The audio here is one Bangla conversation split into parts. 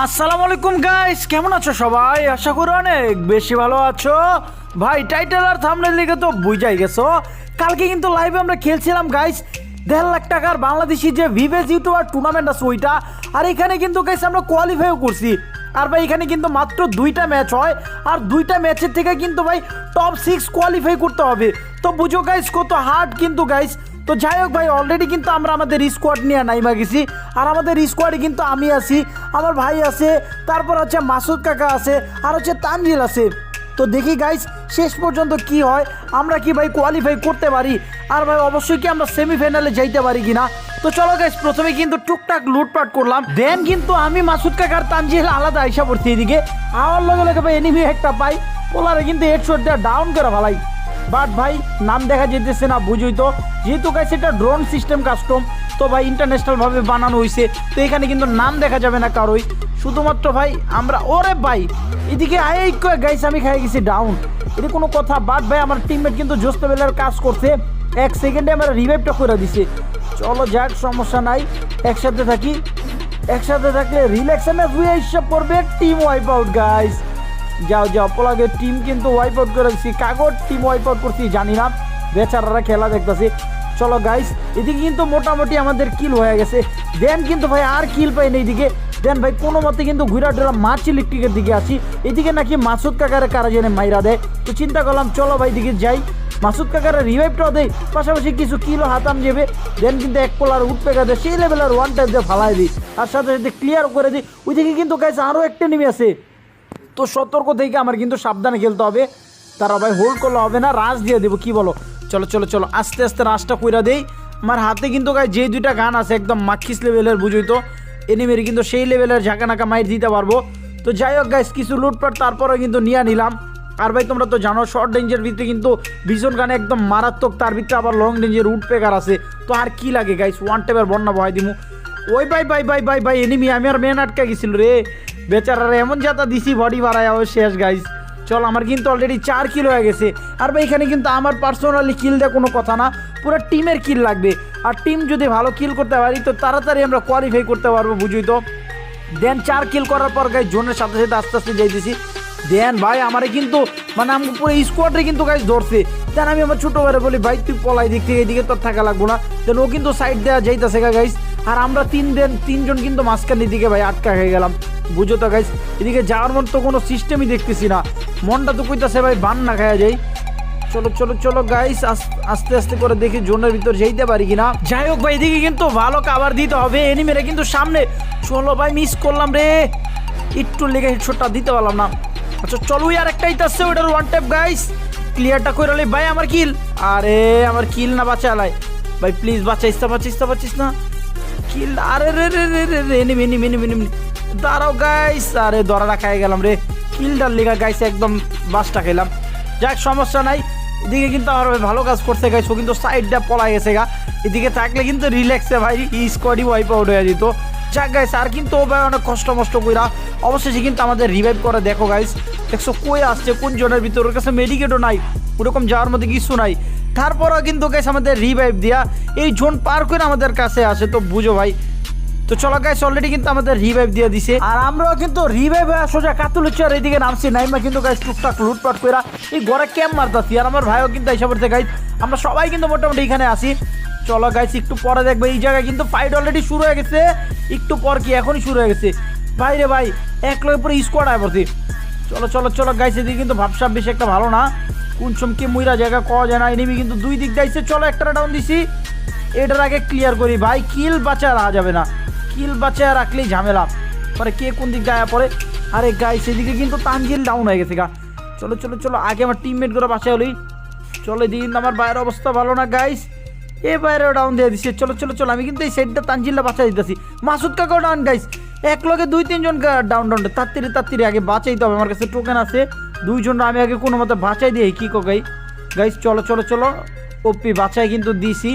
আসসালামু আলাইকুম গাইস কেমন আছো সবাই? আশা করি অনেক বেশি ভালো আছো। ভাই টাইটেল আর থামনেল লিখে তো বুঝাই গেছো। কালকে কিন্তু লাইভে আমরা খেলছিলাম গাইস দেড় লাখ টাকার বাংলাদেশি যে ভিভেজ ইউটিউবার টুর্নামেন্ট আছে ওইটা। আর এখানে কিন্তু গাইস আমরা কোয়ালিফাইও করছি। আর ভাই, এখানে কিন্তু মাত্র দুইটা ম্যাচ হয়। আর দুইটা ম্যাচের থেকে কিন্তু, ভাই টপ সিক্স কোয়ালিফাই করতে হবে। তো বুঝো গাইস কত হার্ড কিন্তু গাইস তো যাই হোক ভাই অলরেডি কিন্তু আমরা আমাদের স্কোয়াড নিয়ে নাইমা গেছি। আর আমাদের স্কোয়াডে কিন্তু আমি আছি, আমার ভাই আছে, তারপর হচ্ছে মাসুদ কাকা আছে, আর হচ্ছে তানজিল আছে। তো দেখি গাইস শেষ পর্যন্ত কি হয়, আমরা কি ভাই কোয়ালিফাই করতে পারি? আর ভাই, অবশ্যই কি আমরা সেমিফাইনালে যাইতে পারি কিনা? তো চলো গাইস প্রথমে কিন্তু টুকটাক লুটপাট করলাম। দেন কিন্তু আমি, মাসুদ কাকার তানজিল আলাদা আইসা পড়ছি এদিকে। আমার লগে লগে ভাই এনিমি একটা পাই। পোলারে কিন্তু হেডশট দেওয়া ডাউন করে ভালাই বাট ভাই, নাম দেখা যেতেছে না, বুঝুই তো। যেহেতু গাইছে এটা ড্রোন সিস্টেম কাস্টম তো ভাই ইন্টারন্যাশনালভাবে বানানো হয়েছে তো এখানে কিন্তু নাম দেখা যাবে না কারোই। শুধুমাত্র ভাই, আমরা, ওরে ভাই, এদিকে আয় গাইস আমি খাই গেছি ডাউন এটা কোনো কথা, বাট ভাই, আমার টিমমেট কিন্তু জোস্ত বেলার কাজ করছে। এক সেকেন্ডে আমার রিভাইভটা করে দিছে। চলো যাক, সমস্যা নাই, একসাথে থাকি। একসাথে থাকলে রিল্যাক্সে হিসাব করবে টিম ওয়াইপ আউট গাইস যাও যাও, পোলাগের টিম কিন্তু ওয়াইপ আউট করে দিচ্ছি কাগজ টিম ওয়াইপ আউট করছি, জানি না। বেচারারা খেলা দেখতেছি। চলো গাইস এদিকে কিন্তু মোটামুটি আমাদের কিল হয়ে গেছে। দেন কিন্তু ভাই আর কিল পাই না এইদিকে দেন ভাই, কোনো মতে কিন্তু ঘুরা টুরা মাছ ইলেকট্রিকের দিকে আছি। এদিকে নাকি মাসুদ কাকারে কারা জেনে মাইরা দেয়। তো চিন্তা করলাম, চলো ভাই দিকে যাই। মাসুদ কাকারে রিভাইভটাও দেয় পাশাপাশি কিছু কিলো হাতাম যাবে। দেন কিন্তু এক পোলার উঠপে গেছে সেই লেভেলের ওয়ান টাইপ দিয়ে ফালাই দিই। আর সাথে সাথে ক্লিয়ার করে দিই। ওইদিকে কিন্তু গাইস আরও একটা নেমে আছে। তো সতর্ক থেকে আমার কিন্তু সাবধানে খেলতে হবে। তারা ভাই হোল্ড করলে হবে না, রাশ দিয়ে দেবো, কি বলো? চলো চলো চলো, আস্তে আস্তে রাশটা কইরা দেই। আমার হাতে কিন্তু গায়ে যে দুইটা গান আছে, একদম মাক্ষিস লেভেলের বুঝই তো? এনিমের কিন্তু সেই লেভেলের ঝাঁকা নাকা মাইর দিতে পারব। তো যাই হোক গাইস কিছু লুটপাট তারপরে কিন্তু নিয়ে নিলাম। আর ভাই, তোমরা তো জানো শর্ট রেঞ্জের ভিতরে কিন্তু ভীষণ গানে একদম মারাত্মক, তার ভিতরে আবার লং রেঞ্জের রুট পেকার আছে। তো আর কি লাগে গাইস ওয়ান টেপের বন্যা ভয় দিমু। ওই ভাই ভাই ভাই ভাই ভাই এনিমি আমি আর মেন আটকা গেছিল রে। বেচারারে এমন যাতা দিছি বডি বাড়ায় শেষ গাইস চল, আমার কিন্তু অলরেডি চার কিল হয়ে গেছে। আর ভাই, এখানে কিন্তু আমার পার্সোনালি কিল দেওয়া কোনো কথা না। পুরো টিমের কিল লাগবে। আর টিম যদি ভালো কিল করতে পারি, তো তাড়াতাড়ি আমরা কোয়ালিফাই করতে পারব, বুঝুই তো। দেন চার কিল করার পর গাই জোনের সাথে সাথে আস্তে আস্তে যাইতেছি। দেন ভাই, আমারে কিন্তু মানে আমাকে পুরো স্কোয়াডে কিন্তু গাইজ ধরছে। দেন আমি আমার ছোটো ভাইরে বলি, ভাই, তুই পলাই দিক থেকে, এদিকে তোর থাকা লাগবো না। দেন ও কিন্তু সাইড দেওয়া যাইতেছে গা গাইজ আর আমরা তিন দিন, তিনজন কিন্তু মাঝখানে দিকে ভাই আটকা হয়ে গেলাম। বুঝো তো গাইজ এদিকে যাওয়ার মতো কোনো সিস্টেমই দেখতেছি না। মনটা তো কইতাছে ভাই বান না খাওয়া যাই। চলো চলো চলো গাইস আস্তে আস্তে করে দেখি জোনের ভিতর যেতে পারি কিনা। যাই হোক ভাই, এদিকে কিন্তু ভালো কাবার দিতে হবে। এনিমেরে কিন্তু সামনে। চলো ভাই মিস করলাম রে। একটু লেগে হেডশটটা দিতে পারলাম না। আচ্ছা চলো আর একটাই আসছে ওটার ওয়ান ট্যাপ গাইস ক্লিয়ারটা করে ভাই, আমার কিল আরে, আমার কিল না বাঁচালাই ভাই প্লিজ বাঁচাইস না বাঁচিস না বাঁচিস না। কিল, আরে রে রে রে রে রে, এনিমি এনিমি এনিমি এনিমি। দাঁড়াও গাইস আরে দরাটা খাই গেলাম রে। কিলটার লেগা গাইস একদম বাসটা খেলাম। যাক, সমস্যা নাই। এদিকে কিন্তু আমার ভালো কাজ করতে গাইছ ও কিন্তু সাইডটা পলাই গেছে গা। এদিকে থাকলে কিন্তু রিল্যাক্সে ভাই স্কোয়াডই ওয়াইপ আউট হয়ে যেত। যাক গাইস আর কিন্তু ও ভাই অনেক কষ্ট মষ্ট কইরা, অবশেষে কিন্তু আমাদের রিভাইভ করে, দেখো গাইস দেখছ, কই আসছে? কোন জনের ভিতর? ওর কাছে মেডিকেটও নাই। ওরকম যাওয়ার মধ্যে কিছু নাই। তারপরও কিন্তু গাইস আমাদের রিভাইভ দিয়া এই জোন পার করে আমাদের কাছে আসে। তো বুঝো ভাই, তো চলো গাইস অলরেডি কিন্তু আমাদের রিভাইভ দিয়ে দিছে। আর আমরাও কিন্তু রিভাইভ সোজা কাতুল হচ্ছে, আর এইদিকে নামছি, নাইমা কিন্তু গাইস টুকটাক লুটপাট কইরা এই ঘরে ক্যাম্প মারতাছি। আর আমার ভাইও কিন্তু এসে পড়ছে গাইস আমরা সবাই কিন্তু মোটামুটি এখানে আসি চলো গাইস একটু পরে দেখবে এই জায়গায় কিন্তু ফাইট অলরেডি শুরু হয়ে গেছে। একটু পর কি এখনই শুরু হয়ে গেছে। ভাই রে ভাই এক লগে পুরো স্কোয়াড আয় পড়ছি। চলো চলো চলো গাইস এদিকে কিন্তু ভাবসাব বেশি একটা ভালো না। কোন চমকে মুইরা জায়গা কওয়া যায় না। এনিমি কিন্তু দুই দিক যাইছে চলো একটা ডাউন দিছি। এটার আগে ক্লিয়ার করি ভাই কিল বাঁচা রাখা যাবে না। কিল বাঁচায় রাখলেই ঝামেলা। পরে কে কোন দিক গায়ে পড়ে? আরে গাই সেদিকে কিন্তু তানজিল ডাউন হয়ে গেছে গা। চলো চলো চলো, আগে আমার টিমমেটগুলো বাঁচাই হলি চলো দিন আমার বাইরের অবস্থা ভালো না গাইস এ বাইরে ডাউন দিয়ে দিচ্ছে চলো চলো চলো, আমি কিন্তু এই সাইডটা তানজিলটা বাঁচাই দিতেছি। মাসুদ কাকাও ডাউন গাইস এক লগে দুই তিনজন ডাউন ডাউন তাড়াতাড়ি তাড়াতাড়ি, আগে বাঁচাইতে হবে। আমার কাছে টোকেন আছে। দুইজন আমি আগে কোনো মতে বাঁচাই দিই, কি কো গাই? গাইস, চলো চলো চলো। ওপি, বাঁচাই কিন্তু দিছি।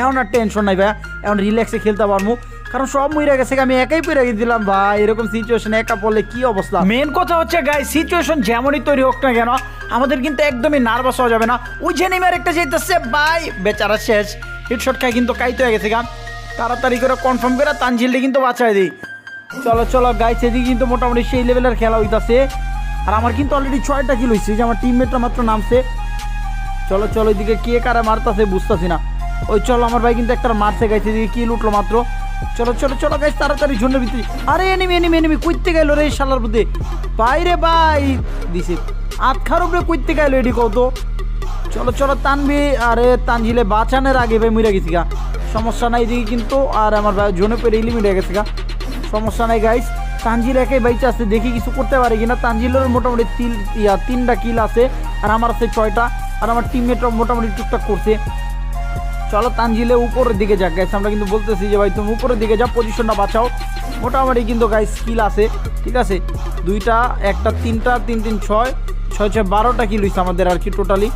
এখন আর টেনশন নাই ভাই এখন রিল্যাক্সে খেলতে পারব কারণ সব মইরা গেছে আমি একাই পেরে দিলাম ভাই, এরকম সিচুয়েশন একা পড়লে কি অবস্থা? মেন কথা হচ্ছে গাই সিচুয়েশন যেমনই তৈরি হোক না কেন, আমাদের কিন্তু একদমই নার্ভাস হওয়া যাবে না। ওই যে নেমে একটা যেতেছে ভাই, বেচারা শেষ। হিটশট খাই কিন্তু কাইতে হয়ে গেছে গান তাড়াতাড়ি করে কনফার্ম করে তানজিলটি কিন্তু বাঁচাই দিই। চলো চলো গাইস এদিকে কিন্তু মোটামুটি সেই লেভেলের খেলা হইতাছে। আর আমার কিন্তু অলরেডি ছয়টা কিল হয়েছে যে আমার টিমমেটটা মাত্র নামছে। চলো চলো, এদিকে কে কারা মারতাছে বুঝতেছি না। ওই চলো, আমার ভাই কিন্তু একটা মারছে গাইছে এদিকে কিল উঠল মাত্র। চলো চলো চলো গাইস তাড়াতাড়ি ঝুন্ডের ভিতরে। আরে এনিমি এনিমি এনিমি কইতে গেল রে শালার বুদ্ধে বাইরে ভাই, দিছে। আটখার উপরে কইতে গেল এডি কত? চলো চলো তানবি আরে, তানজিলে বাঁচানোর আগে ভাই মরে গেছি গা। সমস্যা নাই এদিকে কিন্তু, আর আমার ভাই জোনে পেরে ইলিমিট হয়ে গেছে গা। সমস্যা নাই গাইস তানজিল একে বাইচে আছে, দেখি কিছু করতে পারে কিনা। তানজিলের মোটামুটি তিল ইয়া, তিনটা কিল আছে, আর আমার আছে ছয়টা, আর আমার টিমমেটরা মোটামুটি টুকটাক করছে। চলো তানজিলে উপরের দিকে যাক গাইস আমরা কিন্তু বলতেছি যে, ভাই, তুমি উপরের দিকে যা পজিশনটা বাঁচাও। মোটামুটি কিন্তু গাইস কিল আছে, ঠিক আছে? দুইটা, একটা, তিনটা, তিন তিন, ছয় ছয় ছয়, বারোটা কিল হয়েছে আমাদের আর কি টোটালি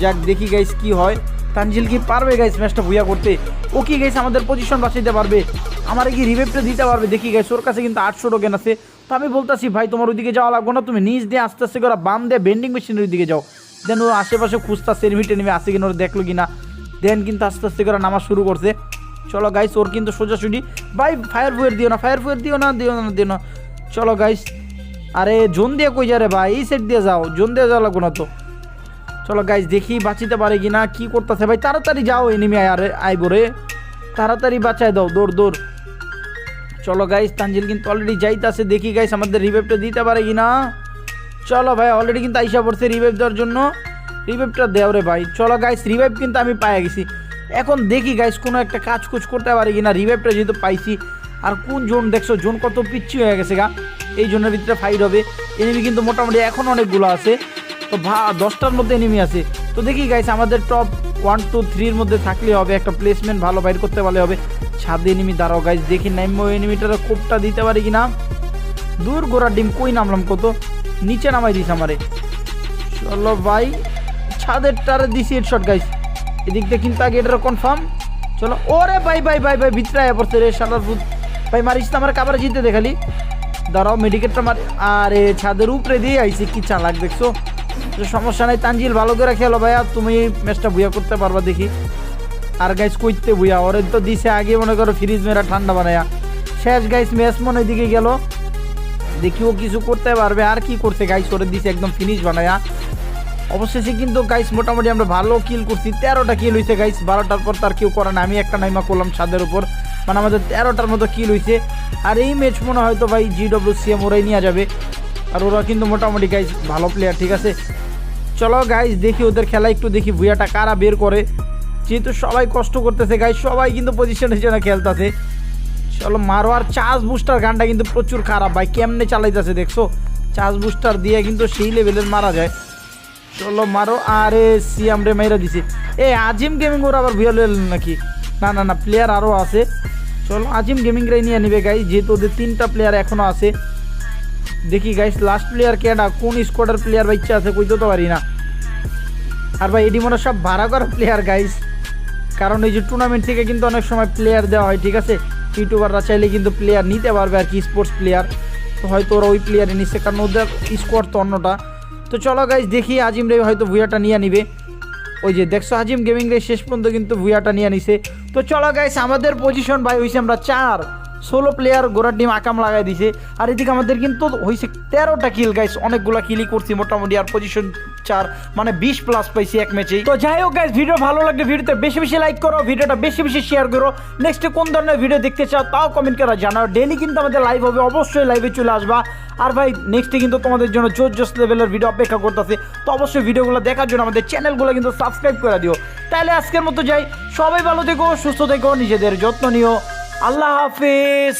যাক, দেখি গাইস কি হয়। তানজিল কি পারবে গাইস ম্যাচটা ভুইয়া করতে? ও কি গাইস আমাদের পজিশন বাঁচাইতে পারবে? আমার কি রিভেপটা দিতে পারবে? দেখি গাইস ওর কাছে কিন্তু আটশো টোকেন আছে। তো আমি বলতেছি, ভাই, তোমার ওইদিকে যাওয়া লাগবো না, তুমি নিচ দিয়ে আস্তে আস্তে করে বাম দিয়ে বেন্ডিং মেশিনের ওইদিকে যাও। দেন ও আশেপাশে খুঁজতাছে এনিমিটে নেমে আসে কিনা, ওরা দেখল কিনা। দেন কিন্তু আস্তে আস্তে করে নামা শুরু করছে। চলো গাইস ওর কিন্তু সোজাসুজি ভাই ফায়ার ফুয়ার দিও না ফায়ার ফুয়ার দিও না দিও না দিও না। চলো গাইস আরে, জোন দিয়ে কই যা রে ভাই? এই সাইড দিয়ে যাও, জোন দিয়ে যাওয়া লাগবো না তো। চলো গাইস দেখি বাঁচিতে পারে কিনা, কি করতেছে ভাই? তাড়াতাড়ি যাও এনিমি আরে আইবো রে। তাড়াতাড়ি বাঁচায় দাও, দৌড় দৌড়। চলো গাইস তানজিল কিন্তু অলরেডি যাইতাছে, দেখি গাইস আমাদের রিভাইভটা দিতে পারে কি না চলো ভাই অলরেডি কিন্তু আইসা পড়ছে রিভাইভ দেওয়ার জন্য। রিভাইভটা দেও রে ভাই। চলো গাইস রিভাইভ কিন্তু আমি পাই গেছি। এখন দেখি গাইস কোনো একটা কাজ কুচ করতে পারি কিনা রিভাইভটা যেহেতু পাইছি। আর কোন জোন দেখছ, জোন কত পিচ্ছি হয়ে গেছে গা। এই জোনের ভিতরে ফাইট হবে। এনিমি কিন্তু মোটামুটি এখন অনেকগুলো আছে। তো ভা, দশটার মধ্যে এনিমি আছে। তো দেখি গাইস আমাদের টপ ওয়ান টু থ্রির মধ্যে থাকলে হবে। একটা প্লেসমেন্ট ভালো বাইর করতে পারলে হবে। ছাদে এনিমি, দাঁড়াও গাইস দেখি নাইমো এনিমিটার কোপটা দিতে পারি কিনা। দূর গোড়ার ডিম কই নামলাম কত? নিচে নামাই দিস আমারে। চলো ভাই ছাদের টারে দিছি হেডশট গাইস এদিক দিয়ে কিন্তু আগে এটা কনফার্ম চলো, ওরে ভাই ভাই ভাই ভাই, ভিতরে পড়ছে রে ভূত। ভাই, মারিস তো আমার কাবার জিতে দেখালি দাঁড়াও মেডিকেটটা মার আরে, ছাদের উপরে দিয়ে আইছি, কি চালাক দেখছ? সমস্যা নাই, তানজিল ভালো করে খেলো ভাইয়া, তুমি ম্যাচটা বুয়া করতে পারবা দেখি। আর গাইস কইতে বুয়া, ওরে তো দিছে আগে মনে করো ফ্রিজ মেরা ঠান্ডা বানায়া। শেষ গাইস ম্যাচ মনে দিকে গেল। দেখি ও কিছু করতে পারবে, আর কি করছে গাইস করে দিছে একদম ফিনিশ বানায়া। অবশেষে কিন্তু গাইস মোটামুটি আমরা ভালো কিল করছি, তেরোটা কিল হয়েছে গাইস বারোটার পর তার কেউ করে না, আমি একটা নাইমা করলাম ছাদের উপর। মানে আমাদের তেরোটার মতো কিল হয়েছে আর এই ম্যাচ মনে হয়তো ভাই জি ডব্লিউ সিএম ওরাই নিয়ে যাবে। আর ওরা কিন্তু মোটামুটি গাইস ভালো প্লেয়ার ঠিক আছে? চলো গাইস দেখি ওদের খেলা, একটু দেখি ভুয়াটা কারা বের করে। যেহেতু সবাই কষ্ট করতেছে গাইস সবাই কিন্তু পজিশন হিসেবে খেলতেছে। চলো, মারো, আর চার্জ বুস্টার গানটা কিন্তু প্রচুর খারাপ, ভাই, কেমনে চালাইতেছে, দেখছ? চার্জ বুস্টার দিয়ে কিন্তু সেই লেভেলের মারা যায়। চলো, মারো, আরে সিএম রে, মাইরা দিছে। এ, আজিম গেমিং ওর আবার ভিয়াল নাকি? না না না প্লেয়ার আরও আছে। চলো, আজিম গেমিং রে নিয়ে নিবে গাই যেহেতু ওদের তিনটা প্লেয়ার এখনও আছে। দেখি গাইস লাস্ট প্লেয়ার কেডা কোন স্কোয়াডের প্লেয়ার বা ইচ্ছা আছে, কইতে তো পারি না। আর ভাই, এডি মনে সব ভাড়া করা প্লেয়ার গাইস কারণ এই যে টুর্নামেন্ট থেকে কিন্তু অনেক সময় প্লেয়ার দেওয়া হয়, ঠিক আছে? ইউটিউবাররা চাইলে কিন্তু প্লেয়ার নিতে পারবে আর কি স্পোর্টস প্লেয়ার তো হয়তো ওরা ওই প্লেয়ারে নিচ্ছে, কারণ ওদের স্কোয়াড তো অন্যটা। তো চলো গাইজ দেখি আজিম রে হয়তো ভুয়াটা নিয়ে নিবে। ওই যে দেখছ, আজিম গেমিং রে শেষ পর্যন্ত কিন্তু ভুয়াটা নিয়ে নিছে। তো চলো গাইস আমাদের পজিশন ভাই হয়েছে আমরা চার। ষোলো প্লেয়ার গোড়ার ডিম আকাম লাগাই দিছে। আর এদিকে আমাদের কিন্তু হয়েছে তেরোটা কিল গাইস অনেকগুলা কিলই করছি মোটামুটি, আর পজিশন চার মানে বিশ প্লাস পাইছি এক ম্যাচেই তো যাই হোক গাইস ভিডিও ভালো লাগলে ভিডিওতে বেশি বেশি লাইক করো ভিডিওটা বেশি বেশি শেয়ার করো। নেক্সট কোন ধরনের ভিডিও দেখতে চাও তাও কমেন্ট করা জানাও। ডেলি কিন্তু আমাদের লাইভ হবে, অবশ্যই লাইভে চলে আসবা। আর ভাই নেক্সটে কিন্তু তোমাদের জন্য জোর জোস লেভেলের ভিডিও অপেক্ষা করতেছে। তো অবশ্যই ভিডিওগুলো দেখার জন্য আমাদের চ্যানেলগুলো কিন্তু সাবস্ক্রাইব করে দিও। তাহলে আজকের মতো যাই। সবাই ভালো থেকো, সুস্থ থেকো, নিজেদের যত্ন নিও। আল্লাহ হাফিজ।